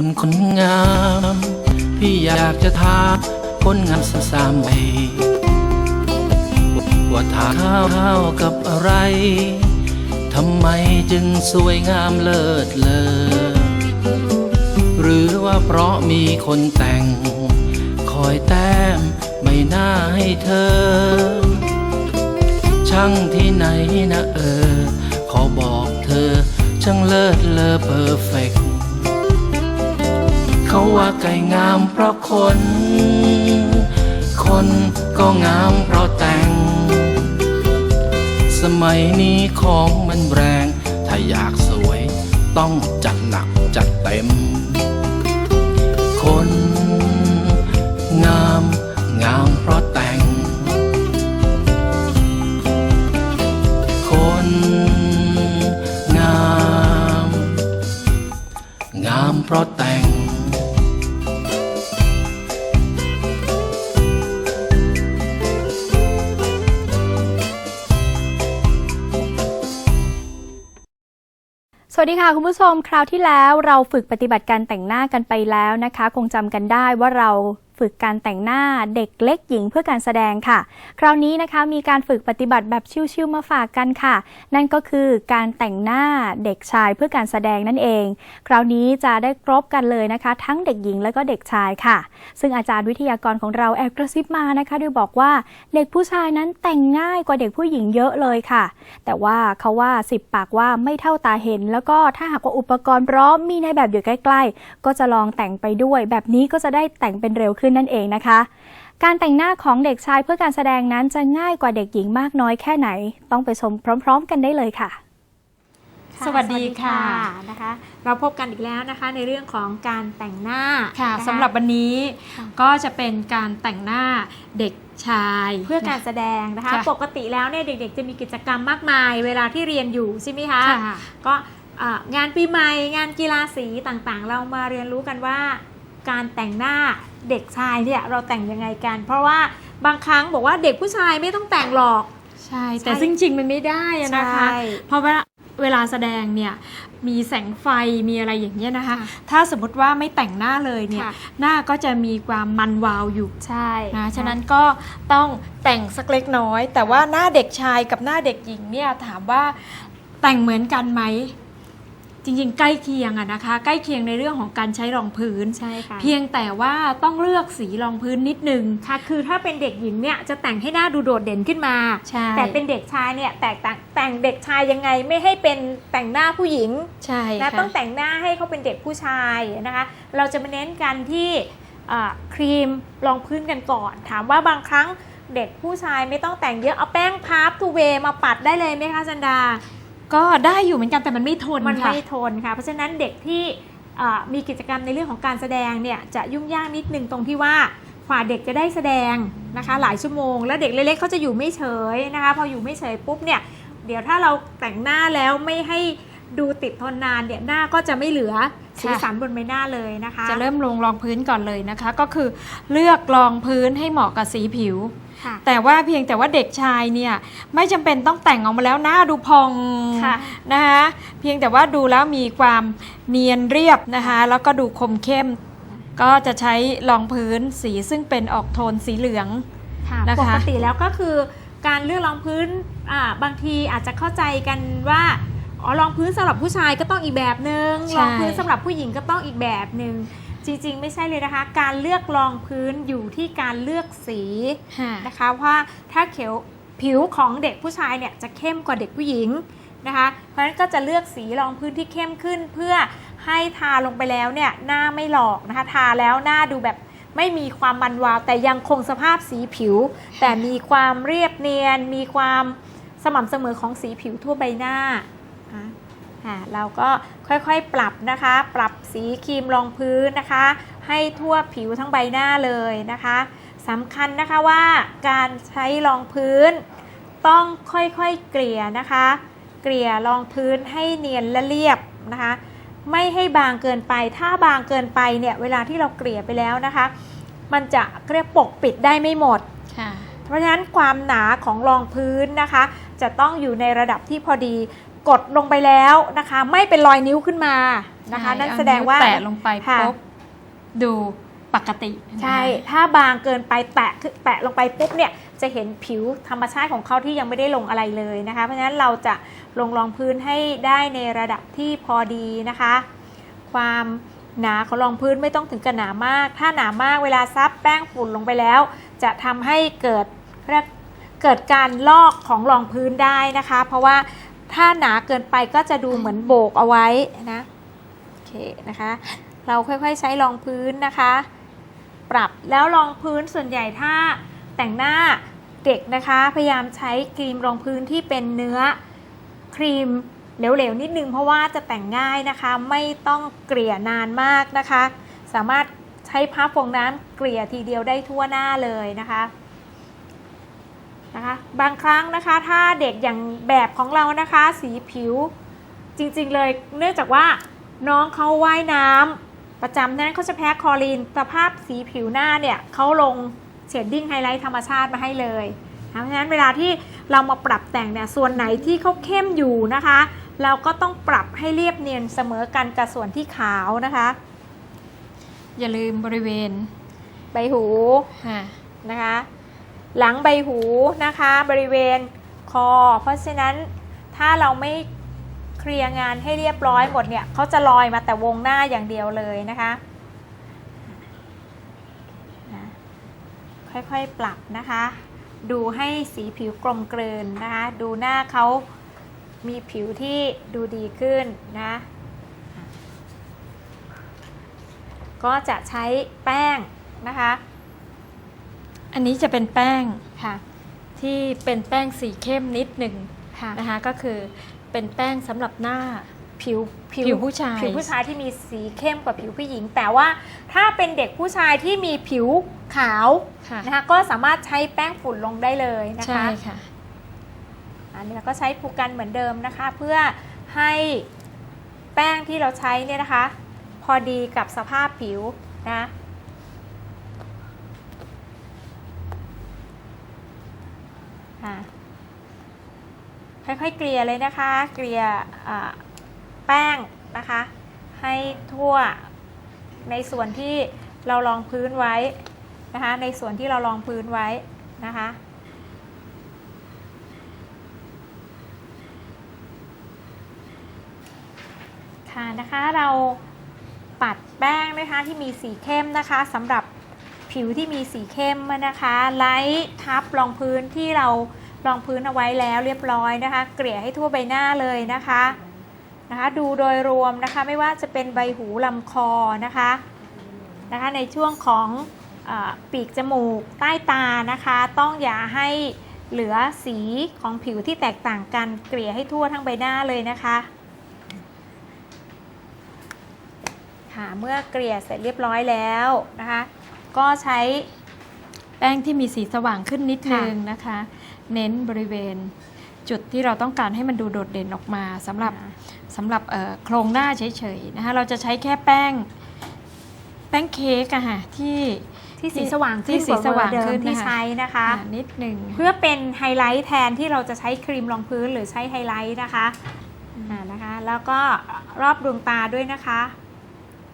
คุณคนงาม พี่อยากจะถามคนงามซ้ำๆไปว่าทานข้าวข้าวกับอะไรทำไมจึงสวยงามเลิศเลอหรือว่าเพราะมีคนแต่ง คอยแต้มไม่น่าให้เธอ ช่างที่ไหนนะเออ ขอบอกเธอ ช่างเลิศเลอเพอร์เฟก เขาว่าไก่งามเพราะคน คนก็งามเพราะแต่ง สมัยนี้ของมันแรง ถ้าอยากสวยต้องจัดหนักจัดเต็ม คน งามงามเพราะแต่ง วัสดีค่ะคุณผู้ชมคราวที่แล้วเราฝึกปฏิบัติการแต่งหน้ากันไปแล้วนะคะ คงจำกันได้ว่าเรา ฝึกการแต่งหน้าเด็กเล็กหญิงเพื่อการแสดงค่ะ คราวนี้นะคะมีการฝึกปฏิบัติแบบชิวๆมาฝากกันค่ะ นั่นก็คือการแต่งหน้าเด็กชายเพื่อการแสดงนั่นเอง คราวนี้จะได้ครบกันเลยนะคะ ทั้งเด็กหญิงและก็เด็กชายค่ะ ซึ่งอาจารย์วิทยากรของเราแอบกระซิบมานะคะ โดยบอกว่าเด็กผู้ชายนั้นแต่งง่ายกว่าเด็กผู้หญิงเยอะเลยค่ะ แต่ว่าเขาว่าสิบปากว่าไม่เท่าตาเห็น แล้วก็ถ้าหากว่าอุปกรณ์พร้อมมีในแบบอยู่ใกล้ ๆ ก็จะลองแต่งไปด้วย แบบนี้ก็จะได้แต่งเป็นเร็วขึ้นนั่นเองนะคะ การแต่งหน้าของเด็กชายเพื่อการแสดงนั้นจะง่ายกว่าเด็กหญิงมากน้อยแค่ไหน ต้องไปชมพร้อม ๆ กันได้เลยค่ะค่ะสวัสดีค่ะนะคะ เราพบกันอีกแล้วนะคะในเรื่องของการแต่งหน้าค่ะนสำหรับวันนี้ค่ะก็จะเป็นการแต่งหน้าเด็กชาย เพื่อการแสดงนะคะ ค่ะปกติแล้วเนี่ยเด็ก ๆ จะมีกิจกรรมมากมาย เวลาที่เรียนอยู่ใช่ไหมคะค่ะ ก็อ่างานปีใหม่งานกีฬาสีต่างๆ เรามาเรียนรู้กันว่า การแต่งหน้า เด็กชายเนี่ยเราแต่งยังไงกัน เพราะว่าบางครั้งบอกว่าเด็กผู้ชายไม่ต้องแต่งหรอกใช่ แต่ซึ่งจริงมันไม่ได้อะนะคะใช่เพราะว่าเวลาแสดงเนี่ยมีแสงไฟมีอะไรอย่างเงี้ยนะคะค่ะถ้าสมมติว่าไม่แต่งหน้าเลยเนี่ยค่ะหน้าก็จะมีความมันวาวอยู่ใช่นะฉะนั้นก็ต้องแต่งสักเล็กน้อย แต่ว่าหน้าเด็กชายกับหน้าเด็กหญิงเนี่ยถามว่าแต่งเหมือนกันไหม จริงๆ ใกล้เคียงอะนะคะ ใกล้เคียงในเรื่องของการใช้รองพื้น ใช่ค่ะ เพียงแต่ว่าต้องเลือกสีรองพื้นนิดนึง ค่ะ คือถ้าเป็นเด็กหญิงเนี่ยจะแต่งให้หน้าดูโดดเด่นขึ้นมา ใช่ แต่เป็นเด็กชายเนี่ยแตกต่างแต่งเด็กชายยังไงไม่ให้เป็นแต่งหน้าผู้หญิง ใช่นะค่ะต้องแต่งหน้าให้เขาเป็นเด็กผู้ชายนะคะ เราจะมาเน้นกันที่อ่าครีมรองพื้นกันก่อน ถามว่าบางครั้งเด็กผู้ชายไม่ต้องแต่งเยอะเอาแป้งพับทูเวมาปัดได้เลยไหมคะจันดา ก็ได้อยู่เหมือนกันแต่มันไม่ทนมันค่ะ ไม่ทนค่ะ เพราะฉะนั้นเด็กที่อ่ามีกิจกรรมในเรื่องของการแสดงเนี่ยจะยุ่งยากนิดนึงตรงที่ว่ากว่าเด็กจะได้แสดงนะคะ หลายชั่วโมง แล้วเด็กเล็กๆเขาจะอยู่ไม่เฉยนะคะ พออยู่ไม่เฉยปุ๊บเนี่ยเดี๋ยวถ้าเราแต่งหน้าแล้วไม่ให้ ดูติดทนนานเนี่ยหน้าก็จะไม่เหลือสีสันบนใบหน้าเลยนะคะ จะเริ่มลงรองพื้นก่อนเลยนะคะ ก็คือเลือกรองพื้นให้เหมาะกับสีผิวค่ะแต่ว่าเพียงแต่ว่าเด็กชายเนี่ยไม่จำเป็นต้องแต่งออกมาแล้วหน้าดูพองค่ะนะคะเพียงแต่ว่าดูแล้วมีความเนียนเรียบนะคะ แล้วก็ดูคมเข้ม ก็จะใช้รองพื้นสีซึ่งเป็นออกโทนสีเหลืองค่ะนะคะปกติแล้วก็คือการเลือกรองพื้นอ่าบางทีอาจจะเข้าใจกันว่า อ๋อรองพื้นสำหรับผู้ชายก็ต้องอีกแบบหนึ่งใช่รองพื้นสำหรับผู้หญิงก็ต้องอีกแบบหนึ่งจริงๆ ไม่ใช่เลยนะคะ การเลือกรองพื้นอยู่ที่การเลือกสีค่ะนะคะว่าถ้าเขียวผิวของเด็กผู้ชายเนี่ยจะเข้มกว่าเด็กผู้หญิงนะคะ เพราะฉะนั้นก็จะเลือกสีรองพื้นที่เข้มขึ้น เพื่อให้ทาลงไปแล้วเนี่ยหน้าไม่หลอกนะคะ ทาแล้วหน้าดูแบบไม่มีความมันวาว แต่ยังคงสภาพสีผิว แต่มีความเรียบเนียน มีความสม่ำเสมอของสีผิวทั่วใบหน้าอะอะ เราก็ค่อยๆปรับนะคะ ปรับสีครีมรองพื้นนะคะ ให้ทั่วผิวทั้งใบหน้าเลยนะคะสำคัญนะคะว่าการใช้รองพื้น ต้องค่อยๆเกลี่ยนะคะ เกลี่ยรองพื้นให้เนียนและเรียบนะคะ ไม่ให้บางเกินไป ถ้าบางเกินไปเนี่ยเวลาที่เราเกลี่ยไปแล้วนะคะ มันจะเรียกปกปิดได้ไม่หมดค่ะเพราะฉะนั้นความหนาของรองพื้นนะคะ จะต้องอยู่ในระดับที่พอดี กดลงไปแล้วนะคะ ไม่เป็นรอยนิ้วขึ้นมานะคะใช่นั่นเอแสดงว่านิ้แตะลงไปค่ะปุ๊บดูปกตินะคะใช่ ถ้าบางเกินไปแตะคือแตะลงไปปุ๊บเนี่ยจะเห็นผิวธรรมชาติของเขาที่ยังไม่ได้ลงอะไรเลยนะคะ เพราะฉะนั้นเราจะลงรองพื้นให้ได้ในระดับที่พอดีนะคะ ความหนาของรองพื้นไม่ต้องถึงกับหนามาก ถ้าหนามากเวลาซับแป้งฝุ่นลงไปแล้ว จะทำให้เกิดเรียกเกิดการลอกของรองพื้นได้นะคะ เพราะว่า ถ้าหนาเกินไปก็จะดูเหมือนโบกเอาไว้นะโอเคนะคะ เราค่อยๆใช้รองพื้นนะคะ ปรับแล้วรองพื้นส่วนใหญ่ถ้าแต่งหน้าเด็กนะคะ พยายามใช้ครีมรองพื้นที่เป็นเนื้อครีมเหลวๆนิดนึงเพราะว่าจะแต่งง่ายนะคะ ไม่ต้องเกลี่ยนานมากนะคะ สามารถใช้ผ้าฟองน้ำเกลี่ยทีเดียวได้ทั่วหน้าเลยนะคะ นะคะบางครั้งนะคะถ้าเด็กอย่างแบบของเรานะคะสีผิวจริงๆเลยเนื่องจากว่าน้องเขาว่ายน้ำประจำนั้นเขาจะแพ้คลอรีนสภาพสีผิวหน้าเนี่ยเขาลงเชดดิ้งไฮไลท์ธรรมชาติมาให้เลยนะเพราะฉะนั้นเวลาที่เรามาปรับแต่งเนี่ยส่วนไหนที่เขาเข้มอยู่นะคะ เราก็ต้องปรับให้เรียบเนียนเสมอกันกับส่วนที่ขาวนะคะ อย่าลืมบริเวณ ใบหูค่ะนะคะ หลังใบหูนะคะบริเวณคอ เพราะฉะนั้นถ้าเราไม่เคลียร์งานให้เรียบร้อยหมดเนี่ยเขาจะลอยมาแต่วงหน้าอย่างเดียวเลยนะคะค่อยๆปรับนะคะ ดูให้สีผิวกลมกลืนนะคะ ดูหน้าเขามีผิวที่ดูดีขึ้นนะก็จะใช้แป้งนะคะ อันนี้จะเป็นแป้งค่ะ ที่เป็นแป้งสีเข้มนิดหนึ่งค่ะนะคะ ก็คือเป็นแป้งสำหรับหน้า ผิวผิวผู้ชาย ผิวผู้ชายที่มีสีเข้มกว่าผิวผู้หญิง แต่ว่าถ้าเป็นเด็กผู้ชายที่มีผิวขาวค่ะนะคะก็สามารถใช้แป้งฝุ่นลงได้เลยนะใช่คะค่ะอันนี้เราก็ใช้ผูกกันเหมือนเดิมนะคะ เพื่อให้แป้งที่เราใช้เนี่ยนะคะ พอดีกับสภาพผิวนะอะ ค่อยๆเกลี่ยเลยนะคะ เกลี่ยแป้งนะคะ ให้ทั่วในส่วนที่เรารองพื้นไว้นะคะ ในส่วนที่เรารองพื้นไว้นะคะค่ะนะคะเราปัดแป้งนะคะที่มีสีเข้มนะคะสำหรับ ผิวที่มีสีเข้มนะคะไล่ทับรองพื้นที่เรารองพื้นเอาไว้แล้วเรียบร้อยนะคะ เกลี่ยให้ทั่วใบหน้าเลยนะคะนะคะ ดูโดยรวมนะคะไม่ว่าจะเป็นใบหูลำคอนะคะนะคะ ในช่วงของอปีกจมูกใต้ตานะคะ ต้องอย่าให้เหลือสีของผิวที่แตกต่างกัน เกลี่ยให้ทั่วทั้งใบหน้าเลยนะคะค่ะเมื่อเกลี่ยเสร็จเรียบร้อยแล้วนะคะ ก็ใช้แป้งที่มีสีสว่างขึ้นนิดนึงนะคะ เน้นบริเวณจุดที่เราต้องการให้มันดูโดดเด่นออกมาสำหรับสำหรับเอ่อโครงหน้าเฉยๆนะคะเราจะใช้แค่แป้งแป้งเค้กอะค่ะที่ที่สีสว่างที่ขึ้นสีกว่าสว่างเดิขึ้มนที่นะคะใช้นะคะอ่านิดหนึ่งเพื่อเป็นไฮไลท์แทนที่เราจะใช้ครีมรองพื้นหรือใช้ไฮไลท์นะคะอ่านะคะ แล้วก็รอบดวงตาด้วยนะคะ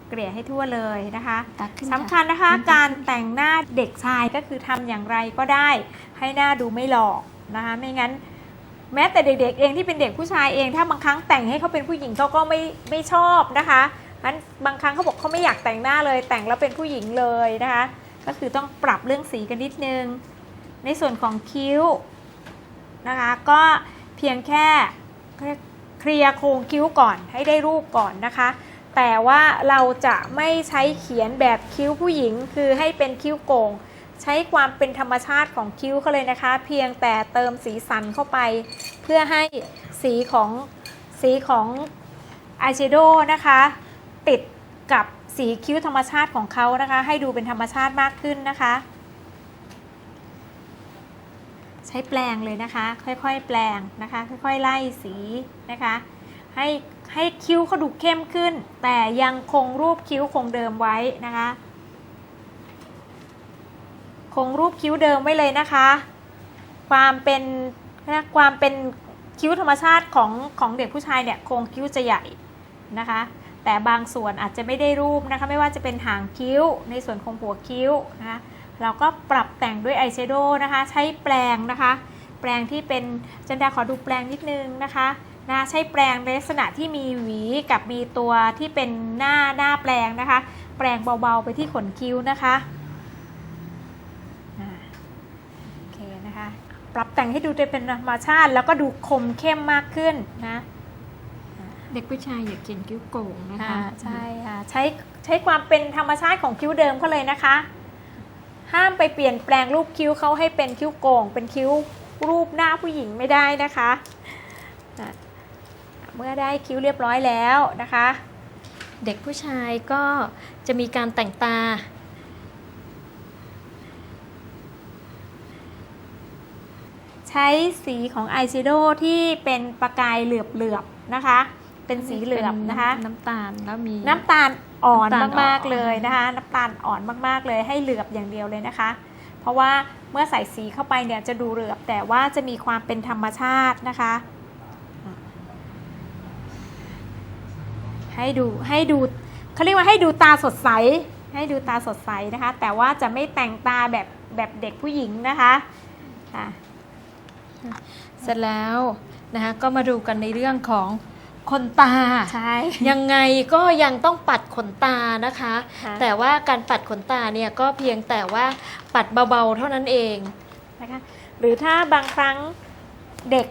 เกลี่ยให้ทั่วเลยนะคะตักขึ้นสำคัญนะคะตักขึ้นการแต่งหน้าเด็กชายก็คือทำอย่างไรก็ได้ ให้หน้าดูไม่หลอกนะคะ ไม่งั้น แม้แต่เด็กๆ เองที่เป็นเด็กผู้ชายเองถ้าบางครั้งแต่งให้เขาเป็นผู้หญิงเขาก็ไม่ไม่ชอบนะคะนั้นบางครั้งเขาบอกเขาไม่อยากแต่งหน้าเลย แต่งแล้วเป็นผู้หญิงเลยนะคะ ก็คือต้องปรับเรื่องสีกันนิดนึง ในส่วนของคิ้วนะคะ ก็เพียงแค่เคลียร์โครงคิ้วก่อนให้ได้รูปก่อนนะคะ แต่ว่าเราจะไม่ใช้เขียนแบบคิ้วผู้หญิง คือให้เป็นคิ้วโก่ง ใช้ความเป็นธรรมชาติของคิ้วเขาเลยนะคะ เพียงแต่เติมสีสันเข้าไป เพื่อให้สีของสีของอายแชโดว์นะคะ ติดกับสีคิ้วธรรมชาติของเขานะคะ ให้ดูเป็นธรรมชาติมากขึ้นนะคะ ใช้แปลงเลยนะคะ ค่อยๆ แปลงนะคะ ค่อยๆ ไล่สีนะคะ ให้ ให้คิ้วเขาดูเข้มขึ้น แต่ยังคงรูปคิ้วคงเดิมไว้นะคะ คงรูปคิ้วเดิมไว้เลยนะคะ ความเป็นความเป็นคิ้วธรรมชาติของของเด็กผู้ชายเนี่ยโครงคิ้วจะใหญ่นะคะ แต่บางส่วนอาจจะไม่ได้รูปนะคะ ไม่ว่าจะเป็นหางคิ้ว ในส่วนของหัวคิ้วนะคะเราก็ปรับแต่งด้วยอายแชโดว์นะคะ ใช้แปรงนะคะ แปรงที่เป็นจันดาขอดูแปรงนิดนึงนะคะ นะใช้แปรงในลักษณะที่มีหวีกับมีตัวที่เป็นหน้าหน้าแปรงนะคะ แปรงเบาๆไปที่ขนคิ้วนะคะอ่าโอเคนะคะ ปรับแต่งให้ดูเป็นธรรมชาติ แล้วก็ดูคมเข้มมากขึ้นนะเด็กผู้ชายอย่าเขียนคิ้วโก่งนะคะอ่าใช่ค่ะใช้ใช้ความเป็นธรรมชาติของคิ้วเดิมเขาเลยนะคะ ห้ามไปเปลี่ยนแปลงรูปคิ้วเขาให้เป็นคิ้วโก่ง เป็นคิ้วรูปหน้าผู้หญิงไม่ได้นะคะอะ เมื่อได้คิ้วเรียบร้อยแล้วนะคะ เด็กผู้ชายก็จะมีการแต่งตา ใช้สีของอายแชโดว์ที่เป็นประกายเหลือบๆนะคะ เป็นสีเหลือบนะคะ น้ำตาลแล้วมี น้ำตาลอ่อนน้ำตาลอ่อน มากๆเลยนะคะ น้ำตาลอ่อนมากๆเลยให้เหลือบอย่างเดียวเลยนะคะ เพราะว่าเมื่อใส่สีเข้าไปเนี่ยจะดูเหลือบแต่ว่าจะมีความเป็นธรรมชาตินะคะ ให้ดูให้ดูเขาเรียกว่าให้ดูตาสดใส ให้ดูตาสดใสนะคะ แต่ว่าจะไม่แต่งตาแบบแบบเด็กผู้หญิงนะคะค่ะเสร็จแล้วนะคะก็มาดูกันในเรื่องของขนตา ใช่ ยังไงก็ยังต้องปัดขนตานะคะค่ะแต่ว่าการปัดขนตาเนี่ยก็เพียงแต่ว่าปัดเบาๆเท่านั้นเองนะคะ หรือถ้าบางครั้งเด็ก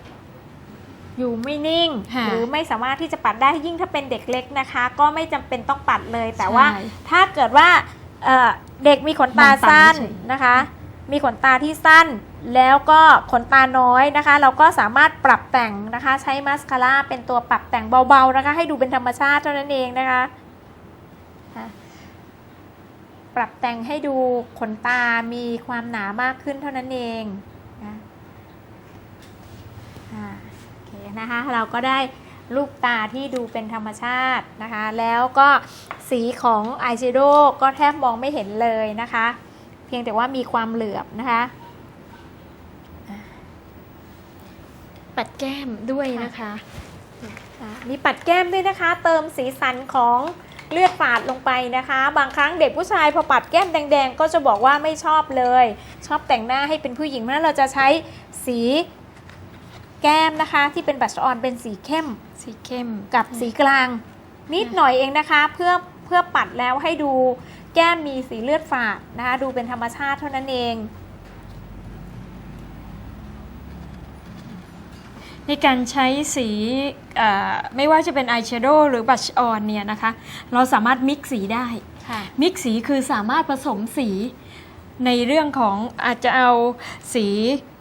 อยู่ไม่นิ่งค่ะหรือไม่สามารถที่จะปัดได้ยิ่งถ้าเป็นเด็กเล็กนะคะ ก็ไม่จำเป็นต้องปัดเลย แต่ว่าใช่ถ้าเกิดว่าเอ่อเด็กมีขนตามองตาสั้นเฉยนะคะ มีขนตาที่สั้น แล้วก็ขนตาน้อยนะคะ เราก็สามารถปรับแต่งนะคะ ใช้มาสคาร่าเป็นตัวปรับแต่งเบาๆนะคะ ให้ดูเป็นธรรมชาติเท่านั้นเองนะคะค่ะปรับแต่งให้ดูขนตามีความหนามากขึ้นเท่านั้นเองนะอ่าโอเค นะคะเราก็ได้ลูกตาที่ดูเป็นธรรมชาตินะคะ แล้วก็สีของอายแชโดว์ก็แทบมองไม่เห็นเลยนะคะ เพียงแต่ว่ามีความเหลือบนะคะปัดแก้มด้วยนะคะอะมีปัดแก้มด้วยนะคะ เติมสีสันของเลือดฝาดลงไปนะคะ บางครั้งเด็กผู้ชายพอปัดแก้มแดง ๆ ก็จะบอกว่าไม่ชอบเลย ชอบแต่งหน้าให้เป็นผู้หญิงเพราะฉะนั้นเราจะใช้สี แก้มนะคะ ที่เป็นบัชออนเป็นสีเข้มสีเข้ม กับสีกลาง นิดหน่อยเองนะคะ เพื่อเพื่อปัดแล้วให้ดูแก้มมีสีเลือดฝาดนะคะ ดูเป็นธรรมชาติเท่านั้นเอง ในการใช้สีเอ่อไม่ว่าจะเป็นอายแชโดว์หรือบัชออนเนี่ยนะคะ เราสามารถมิกซ์สีได้ค่ะมิกซ์สีคือสามารถผสมสีในเรื่องของอาจจะเอาสี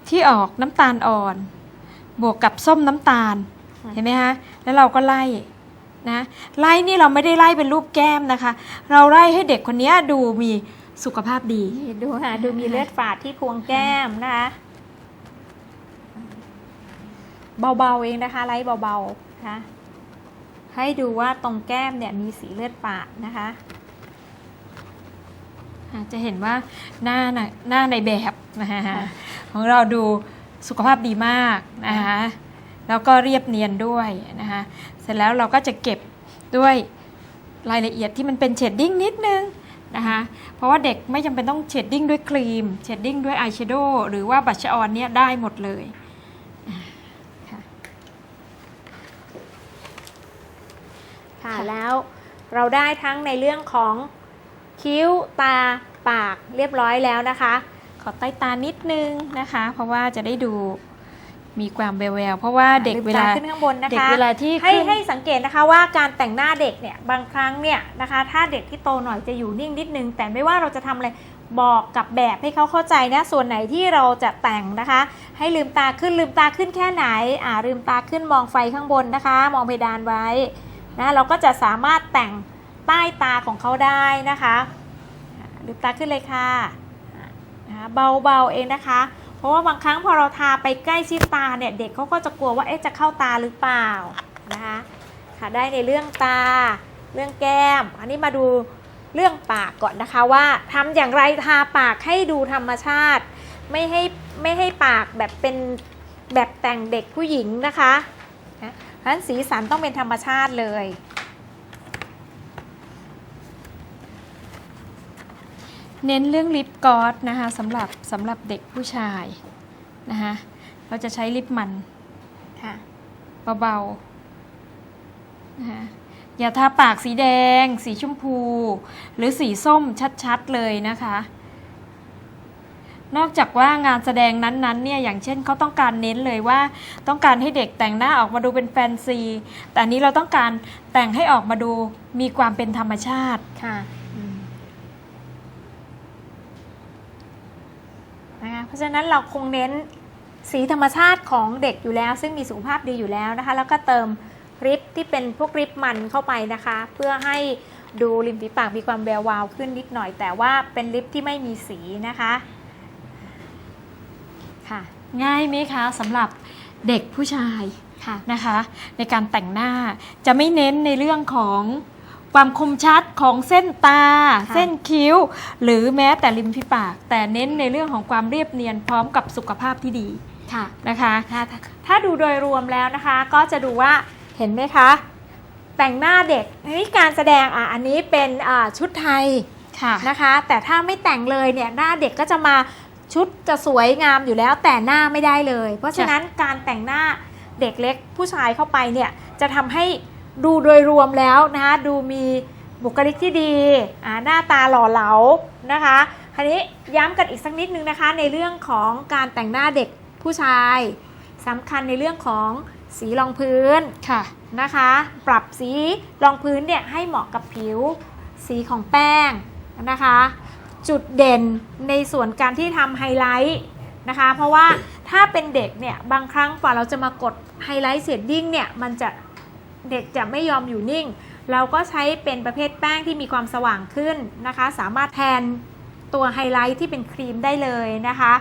ที่ออกน้ำตาลอ่อน บวกกับส้มน้ำตาลค่ะเห็นไหมคะแล้วเราก็ไล่นะไล่นี่เราไม่ได้ไล่เป็นรูปแก้มนะคะ เราไล่ให้เด็กคนนี้ดูมีสุขภาพดีนี่ดูค่ะดูมีเลือดฝาดที่พวงแก้มนะคะเบาๆเองนะคะ ไล่เบาๆนะคะให้ดูว่าตรงแก้มเนี่ยมีสีเลือดฝาดนะคะอะจะเห็นว่าหน้าน่ะหน้าในแบบนะคะของเราดู สุขภาพดีมากนะคะแล้วก็เรียบเนียนด้วยนะคะเสร็จแล้วเราก็จะเก็บด้วยรายละเอียดที่มันเป็นเชดดิ้งนิดนึงนะคะเพราะว่าเด็กไม่จำเป็นต้องเชดดิ้งด้วยครีมเชดดิ้งด้วยอายแชโดว์หรือว่าบัชออนเนี่ยได้หมดเลยค่ะแล้วเราได้ทั้งในเรื่องของคิ้วตาปากเรียบร้อยแล้วนะคะ ขอใต้ตานิดนึงนะคะ เพราะว่าจะได้ดูมีความแววๆเพราะว่าเด็กลืมเวตลาขึ้นข้างบนนะคะเด็กเวลาที่ให้ขึ้นให้สังเกตนะคะว่าการแต่งหน้าเด็กเนี่ยบางครั้งเนี่ยนะคะ ถ้าเด็กที่โตหน่อยจะอยู่นิ่งนิดนึง แต่ไม่ว่าเราจะทำอะไรบอกกับแบบให้เขาเข้าใจนะส่วนไหนที่เราจะแต่งนะคะ ให้ลืมตาขึ้นลืมตาขึ้นแค่ไหนอ่าลืมตาขึ้นมองไฟข้างบนนะคะ มองเพดานไว้นะเราก็จะสามารถแต่งใต้ตาของเขาได้นะคะอ่าลืมตาขึ้นเลยค่ะอ่า นะคะเบาๆเองนะคะ เพราะว่าบางครั้งพอเราทาไปใกล้ชิดตาเนี่ยเด็กเขาก็จะกลัวว่าเอ๊ะจะเข้าตาหรือเปล่านะคะค่ะได้ในเรื่องตาเรื่องแก้ม อันนี้มาดูเรื่องปากก่อนนะคะว่าทำอย่างไรทาปากให้ดูธรรมชาติ ไม่ให้ไม่ให้ปากแบบเป็นแบบแต่งเด็กผู้หญิงนะคะนะเพราะฉะนั้นสีสันต้องเป็นธรรมชาติเลย เน้นเรื่องลิปกอสนะคะสำหรับสำหรับเด็กผู้ชายนะคะเราจะใช้ลิปมันค่ะเบาๆนะคะอย่าทาปากสีแดง สีชมพู หรือสีส้มชัดๆเลยนะคะ นอกจากว่างานแสดงนั้นๆเนี่ยอย่างเช่นเขาต้องการเน้นเลยว่าต้องการให้เด็กแต่งหน้าออกมาดูเป็นแฟนซี แต่อันนี้เราต้องการแต่งให้ออกมาดูมีความเป็นธรรมชาติค่ะนะคะเพ ราะฉะนั้นเราคงเน้นสีธรรมชาติของเด็กอยู่แล้ว ซึ่งมีสุขภาพดีอยู่แล้วนะคะ แล้วก็เติมริบที่เป็นพวกริบมันเข้าไปนะคะ เพื่อให้ดูริมฝีปากมีความแวววาวขึ้นนิดหน่อย แต่ว่าเป็นลิปที่ไม่มีสีนะคะค่ะ ง่ายไหมคะสำหรับเด็กผู้ชายค่ะนะคะ ในการแต่งหน้าจะไม่เน้นในเรื่องของ ความคมชัดของเส้นตาค่ะเส้นคิ้ว หรือแม้แต่ริมฝีปาก แต่เน้นในเรื่องของความเรียบเนียนพร้อมกับสุขภาพที่ดีค่ะนะคะถ้าถ้าดูโดยรวมแล้วนะคะ ก็จะดูว่าเห็นไหมคะ แต่งหน้าเด็กนี่การแสดงอะอันนี้เป็นอ่าชุดไทยค่ะนะคะ แต่ถ้าไม่แต่งเลยเนี่ยหน้าเด็กก็จะมาชุดจะสวยงามอยู่แล้วแต่หน้าไม่ได้เลย เพราะฉะนั้นการแต่งหน้าเด็กเล็กผู้ชายเข้าไปเนี่ยจะทำให้ ดูโดยรวมแล้วนะคะดูมีบุคลิกที่ดีหน้าตาหล่อเหลานะคะคราวนี้ย้ำกันอีกสักนิดนึงนะคะ ในเรื่องของการแต่งหน้าเด็กผู้ชายสำคัญในเรื่องของสีรองพื้นค่ะนะคะ ปรับสีรองพื้นเนี่ยให้เหมาะกับผิวสีของแป้งนะคะ จุดเด่นในส่วนการที่ทำไฮไลท์นะคะ เพราะว่าถ้าเป็นเด็กเนี่ยบางครั้งกว่าเราจะมากดไฮไลท์เสียดดิ้งเนี่ยมันจะ เด็กจะไม่ยอมอยู่นิ่ง เราก็ใช้เป็นประเภทแป้งที่มีความสว่างขึ้นนะคะ สามารถแทนตัวไฮไลท์ที่เป็นครีมได้เลยนะคะ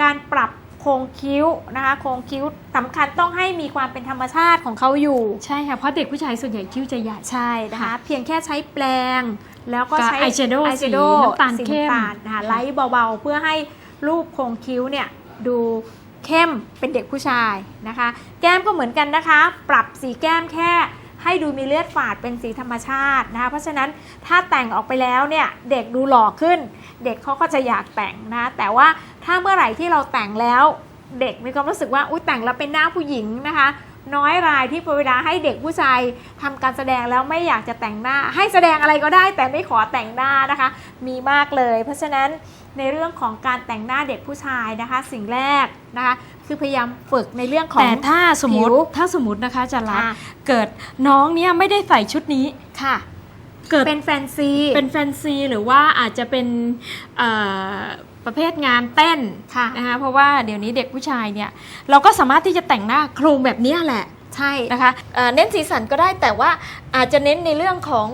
การปรับโครงคิ้วนะคะโครงคิ้วสำคัญต้องให้มีความเป็นธรรมชาติของเขาอยู่ ใช่ค่ะ เพราะเด็กผู้ชายส่วนใหญ่คิ้วจะใหญ่ใช่นะคะค่ะเพียงแค่ใช้แปรงแล้วก็ใช้กับ eyeshadow สี eyeshadow น้ำตาลสีเข้มน้ำตาลนะคะไลท์เบาๆ เพื่อให้รูปโครงคิ้วเนี่ยดู เข้มเป็นเด็กผู้ชายนะคะ แก้มก็เหมือนกันนะคะ ปรับสีแก้มแค่ให้ดูมีเลือดฝาดเป็นสีธรรมชาตินะคะ เพราะฉะนั้นถ้าแต่งออกไปแล้วเนี่ยเด็กดูหล่อขึ้น เด็กเขาก็จะอยากแต่งนะ แต่ว่าถ้าเมื่อไหร่ที่เราแต่งแล้วเด็กมีความรู้สึกว่าอุ้ยแต่งแล้วเป็นหน้าผู้หญิงนะคะ น้อยรายที่พอเวลาให้เด็กผู้ชายทำการแสดงแล้วไม่อยากจะแต่งหน้า ให้แสดงอะไรก็ได้แต่ไม่ขอแต่งหน้านะคะ มีมากเลย เพราะฉะนั้น ในเรื่องของการแต่งหน้าเด็กผู้ชายนะคะ สิ่งแรกนะคะคือพยายามฝึกในเรื่องของแต่ถ้าสมมติผิวถ้าสมมตินะคะจะรักค่ะเกิดน้องเนี่ยไม่ได้ใส่ชุดนี้ค่ะ เกิดเป็นแฟนซีเป็นแฟนซีหรือว่าอาจจะเป็นเอ่อประเภทงานเต้นค่ะนะคะเพราะว่าเดี๋ยวนี้เด็กผู้ชายเนี่ยเราก็สามารถที่จะแต่งหน้าโครงแบบเนี้ยแหละใช่นะคะเอ่อเน้นสีสันก็ได้แต่ว่าอาจจะเน้นในเรื่องของ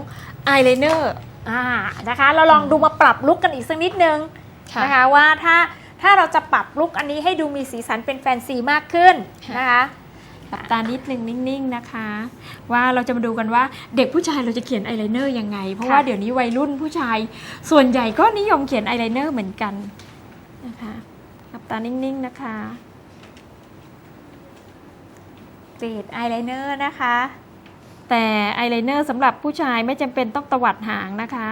อายไลเนอร์อ่านะคะเราลองดูมาปรับลุกกันอีกสักนิดนึงค่ะ นะคะว่าถ้าถ้าเราจะปรับลุกอันนี้ให้ดูมีสีสันเป็นแฟนซีมากขึ้นค่ะนะคะหลับตานิดนึงนิ่งๆนะคะ ว่าเราจะมาดูกันว่าเด็กผู้ชายเราจะเขียนอายไลเนอร์ยังไง เพราะว่าเดี๋ยวนี้วัยรุ่นผู้ชาย ส่วนใหญ่ก็นิยมเขียนอายไลเนอร์เหมือนกันนะคะหลับตานิ่งๆนะคะกรีดอายไลเนอร์นะคะ แต่อายไลเนอร์สำหรับผู้ชายไม่จำเป็นต้องตวัดหางนะคะ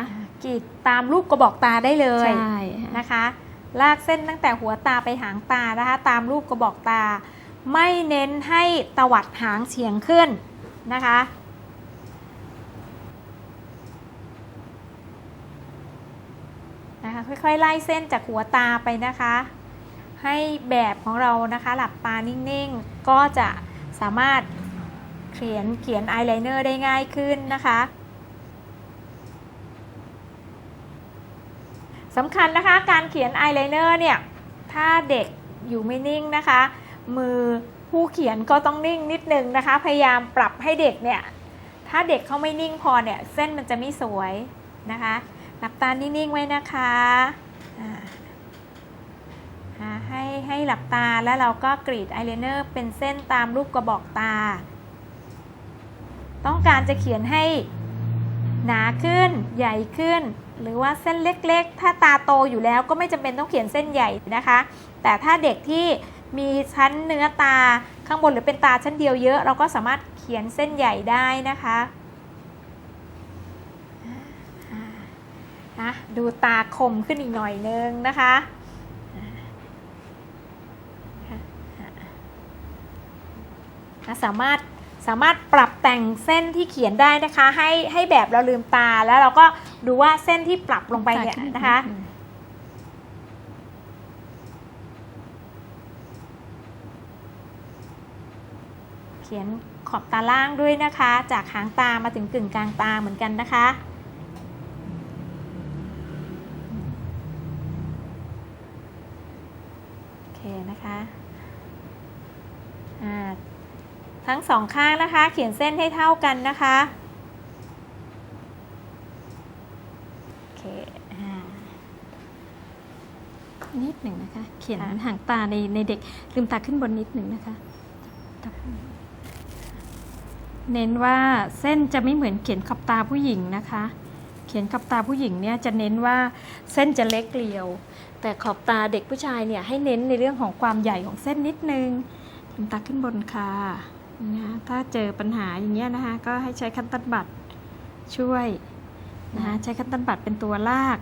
กรีดตามรูปกระบอกตาได้เลยใช่ค่ะนะคะ ลากเส้นตั้งแต่หัวตาไปหางตานะคะ ตามรูปกระบอกตา ไม่เน้นให้ตวัดหางเฉียงขึ้นนะคะ นะคะ ค่อยๆไล่เส้นจากหัวตาไปนะคะ ให้แบบของเรานะคะ หลับตานิ่งๆ ก็จะสามารถเขียนเขียนอายไลเนอร์ได้ง่ายขึ้นนะคะ สำคัญนะคะการเขียนอายไลเนอร์เนี่ยถ้าเด็กอยู่ไม่นิ่งนะคะ มือผู้เขียนก็ต้องนิ่งนิดนึงนะคะ พยายามปรับให้เด็กเนี่ยถ้าเด็กเขาไม่นิ่งพอเนี่ยเส้นมันจะไม่สวยนะคะหลับตานิ่งๆไว้นะคะให้ให้หลับตาแล้วเราก็กรีดอายไลเนอร์เป็นเส้นตามรูปกระบอกตา ต้องการจะเขียนให้หนาขึ้นใหญ่ขึ้น หรือว่าเส้นเล็กๆ ถ้าตาโตอยู่แล้วก็ไม่จำเป็นต้องเขียนเส้นใหญ่นะคะ แต่ถ้าเด็กที่มีชั้นเนื้อตาข้างบนหรือเป็นตาชั้นเดียวเยอะ เราก็สามารถเขียนเส้นใหญ่ได้นะคะนะดูตาคมขึ้นอีกหน่อยนึงนะคะสามารถ สามารถปรับแต่งเส้นที่เขียนได้นะคะ ให้ให้แบบเราลืมตาแล้วเราก็ดูว่าเส้นที่ปรับลงไปเนี่ยนะคะ เขียนขอบตาล่างด้วยนะคะ จากหางตามาถึงกึ่งกลางตาเหมือนกันนะคะ โอเคนะคะอ่า ทั้งสองข้างนะคะ เขียนเส้นให้เท่ากันนะคะโอเคนิดหนึ่งนะคะ เขียนค่ะหางตาในในเด็กลืมตาขึ้นบนนิดหนึ่งนะคะ เน้นว่าเส้นจะไม่เหมือนเขียนขอบตาผู้หญิงนะคะ เขียนขอบตาผู้หญิงเนี่ยจะเน้นว่าเส้นจะเล็กเกลียว แต่ขอบตาเด็กผู้ชายเนี่ยให้เน้นในเรื่องของความใหญ่ของเส้นนิดนึงลืมตาขึ้นบนค่ะ นะถ้าเจอปัญหาอย่างเงี้ยนะคะก็ให้ใช้คันตัดบัตรช่วยนะคะใช้คันตัดบัตรเป็นตัวลาก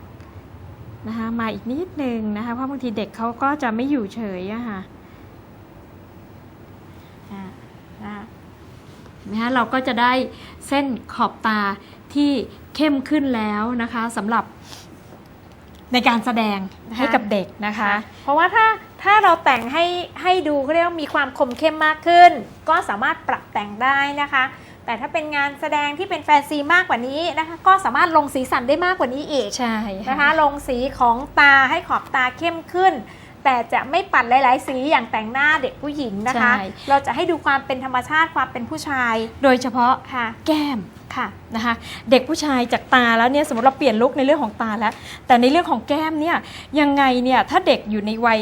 นะคะมาอีกนิดนึงนะคะเพราะบางทีเด็กเขาก็จะไม่อยู่เฉยอะค่ะอ่าอ่านะคะเราก็จะได้เส้นขอบตาที่เข้มขึ้นแล้วนะคะสำหรับในการแสดงให้กับเด็กนะคะ เพราะว่าถ้า ถ้าเราแต่งให้ให้ดูก็เรียกว่ามีความคมเข้มมากขึ้น ก็สามารถปรับแต่งได้นะคะ แต่ถ้าเป็นงานแสดงที่เป็นแฟนซีมากกว่านี้นะคะ ก็สามารถลงสีสันได้มากกว่านี้อีกใช่นะคะ ลงสีของตาให้ขอบตาเข้มขึ้น แต่จะไม่ปัดหลาย ๆ สีอย่างแต่งหน้าเด็กผู้หญิงนะคะใช่เราจะให้ดูความเป็นธรรมชาติความเป็นผู้ชาย โดยเฉพาะค่ะแก้มค่ะนะคะเด็กผู้ชายจากตาแล้วเนี่ยสมมติเราเปลี่ยนลุคในเรื่องของตาแล้ว แต่ในเรื่องของแก้มเนี่ยยังไงเนี่ยถ้าเด็กอยู่ในวัย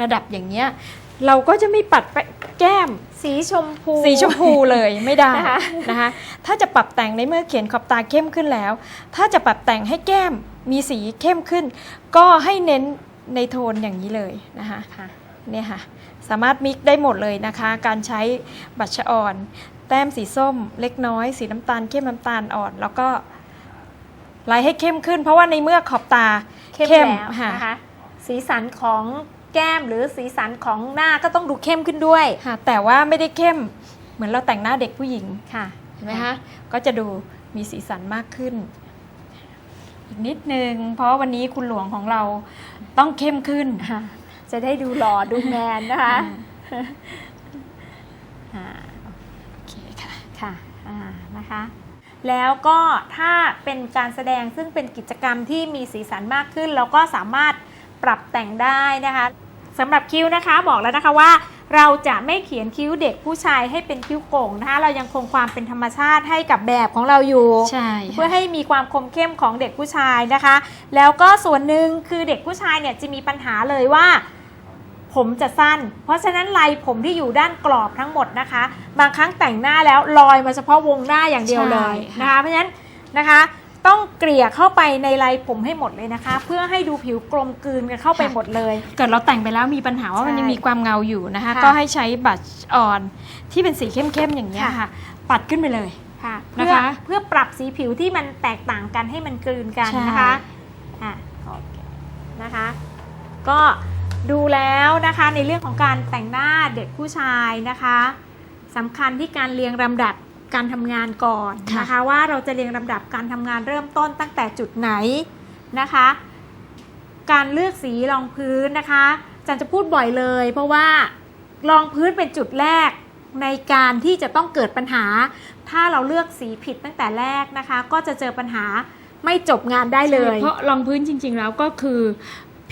ระดับอย่างเนี้ยเราก็จะไม่ปัดแก้มสีชมพู สีชมพูเลยไม่ได้นะคะนะคะถ้าจะปรับแต่งในเมื่อเขียนขอบตาเข้มขึ้นแล้ว ถ้าจะปรับแต่งให้แก้มมีสีเข้มขึ้น ก็ให้เน้นในโทนอย่างนี้เลยนะคะค่ะเนี่ยค่ะสามารถมิกได้หมดเลยนะคะ การใช้บัตรชะอ่อน แต้มสีส้มเล็กน้อย สีน้ำตาลเข้มน้ำตาลอ่อน แล้วก็ไล่ให้เข้มขึ้น เพราะว่าในเมื่อขอบตาเข้มแล้วค่ะนะคะสีสันของ แก้มหรือสีสันของหน้าก็ต้องดูเข้มขึ้นด้วย ค่ะ แต่ว่าไม่ได้เข้มเหมือนเราแต่งหน้าเด็กผู้หญิงค่ะเห็นไหมคะก็จะดูมีสีสันมากขึ้น อีกนิดนึง เพราะวันนี้คุณหลวงของเราต้องเข้มขึ้นค่ะจะได้ดูหล่อดูแมนนะคะอ่าโอเคค่ะค่ะอ่านะคะแล้วก็ถ้าเป็นการแสดงซึ่งเป็นกิจกรรมที่มีสีสันมากขึ้น เราก็สามารถ ปรับแต่งได้นะคะสำหรับคิ้วนะคะบอกแล้วนะคะว่าเราจะไม่เขียนคิ้วเด็กผู้ชายให้เป็นคิ้วโก่งนะคะเรายังคงความเป็นธรรมชาติให้กับแบบของเราอยู่ใช่เพื่อให้มีความคมเข้มของเด็กผู้ชายนะคะ แล้วก็ส่วนหนึ่งคือเด็กผู้ชายเนี่ยจะมีปัญหาเลยว่า ผมจะสั้น เพราะฉะนั้นลายผมที่อยู่ด้านกรอบทั้งหมดนะคะ บางครั้งแต่งหน้าแล้วลอยมาเฉพาะวงหน้าอย่างเดียวเลยนะคะเพราะฉะนั้นนะคะ ต้องเกลี่ยเข้าไปในลายผมให้หมดเลยนะคะ เพื่อให้ดูผิวกลมกลืนกันเข้าไปหมดเลย เกิดเราแต่งไปแล้วมีปัญหาว่ามันใช่ยังมีความเงาอยู่นะคะ ค่ะ ก็ให้ใช้บัตรอ่อนที่เป็นสีเข้มๆอย่างนี้ยค่ะค่ะ ปัดขึ้นไปเลย ค่ะนะเพื่อคะเพื่อปรับสีผิวที่มันแตกต่างกันให้มันกลืนกันใช่นะคะอะโอเคนะคะ ก็ดูแล้วนะคะในเรื่องของการแต่งหน้าเด็กผู้ชายนะคะสำคัญที่การเรียงลำดับ การทำงานก่อนนะคะว่าเราจะเรียงลำดับการทำงานเริ่มต้นตั้งแต่จุดไหนนะคะ การเลือกสีรองพื้นนะคะจันจะพูดบ่อยเลย เพราะว่ารองพื้นเป็นจุดแรกในการที่จะต้องเกิดปัญหา ถ้าเราเลือกสีผิดตั้งแต่แรกนะคะ ก็จะเจอปัญหาไม่จบงานได้เลย เพราะรองพื้นจริง ๆ แล้วก็คือ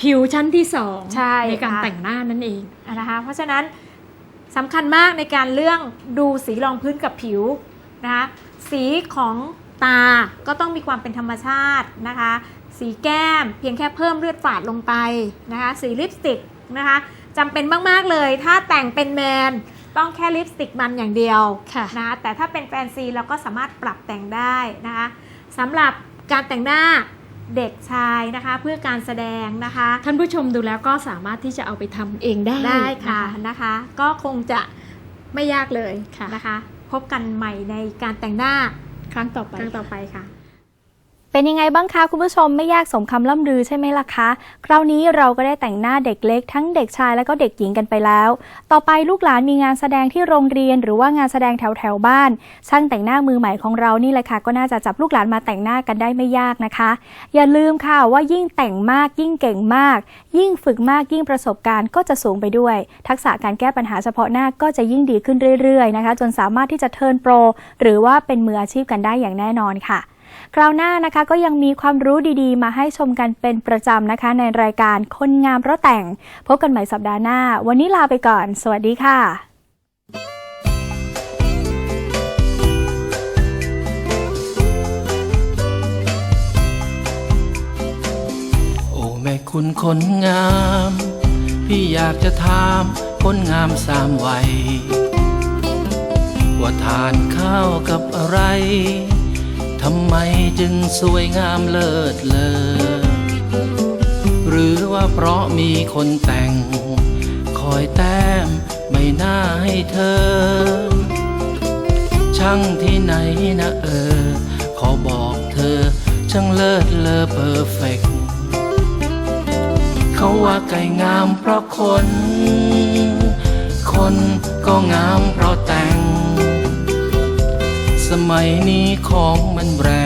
ผิวชั้นที่สองใช่การค่ะแต่งหน้านั่นเองนะคะ เพราะฉะนั้น สำคัญมากในการเรื่องดูสีรองพื้นกับผิวนะคะสีของตาก็ต้องมีความเป็นธรรมชาตินะคะ สีแก้มเพียงแค่เพิ่มเลือดฝาดลงไปนะคะ สีลิปสติกนะคะจำเป็นมาก ๆ เลย ถ้าแต่งเป็นแมนต้องแค่ลิปสติกมันอย่างเดียวะนะคะแต่ถ้าเป็นแฟนซีเราก็สามารถปรับแต่งได้นะคะสำหรับการแต่งหน้า เด็กชายนะคะ เพื่อการแสดงนะคะ ท่านผู้ชมดูแล้วก็สามารถที่จะเอาไปทำเองได้ได้ค่ะนนะคะ ก็คงจะไม่ยากเลยค่ะนะคะ พบกันใหม่ในการแต่งหน้าครั้งต่อไปครั้งต่อไปค่ะ เป็นยังไงบ้างคะคุณผู้ชมไม่ยากสมคำล่ำลือใช่ไหมล่ะคะ คราวนี้เราก็ได้แต่งหน้าเด็กเล็ก ทั้งเด็กชายและก็เด็กหญิงกันไปแล้ว ต่อไปลูกหลานมีงานแสดงที่โรงเรียน หรือว่างานแสดงแถวแถวบ้าน ช่างแต่งหน้ามือใหม่ของเรานี่แหละค่ะ ก็น่าจะจับลูกหลานมาแต่งหน้ากันได้ไม่ยากนะคะ อย่าลืมค่ะว่ายิ่งแต่งมากยิ่งเก่งมาก ยิ่งฝึกมากยิ่งประสบการณ์ก็จะสูงไปด้วย ทักษะการแก้ปัญหาเฉพาะหน้าก็จะยิ่งดีขึ้นเรื่อยๆนะคะ จนสามารถที่จะเทิร์นโปรหรือว่าเป็นมืออาชีพกันได้อย่างแน่นอนค่ะ คราวหน้านะคะก็ยังมีความรู้ดีๆ มาให้ชมกันเป็นประจำนะคะ ในรายการคนงามเพราะแต่ง พบกันใหม่สัปดาห์หน้า วันนี้ลาไปก่อน สวัสดีค่ะโอ้แม่คุณคนงาม พี่อยากจะถามคนงามสามวัย ว่าทานข้าวกับอะไร ทำไมจึงสวยงามเลิศเลอหรือว่าเพราะมีคนแต่ง คอยแต้มไม่น่าให้เธอ ช่างที่ไหนนะเออ ขอบอกเธอ ช่างเลิศเลอเพอร์เฟกเขาว่าไก่งามเพราะคน คนก็งามเพราะแต่ง สมัยนี้ของมันแรง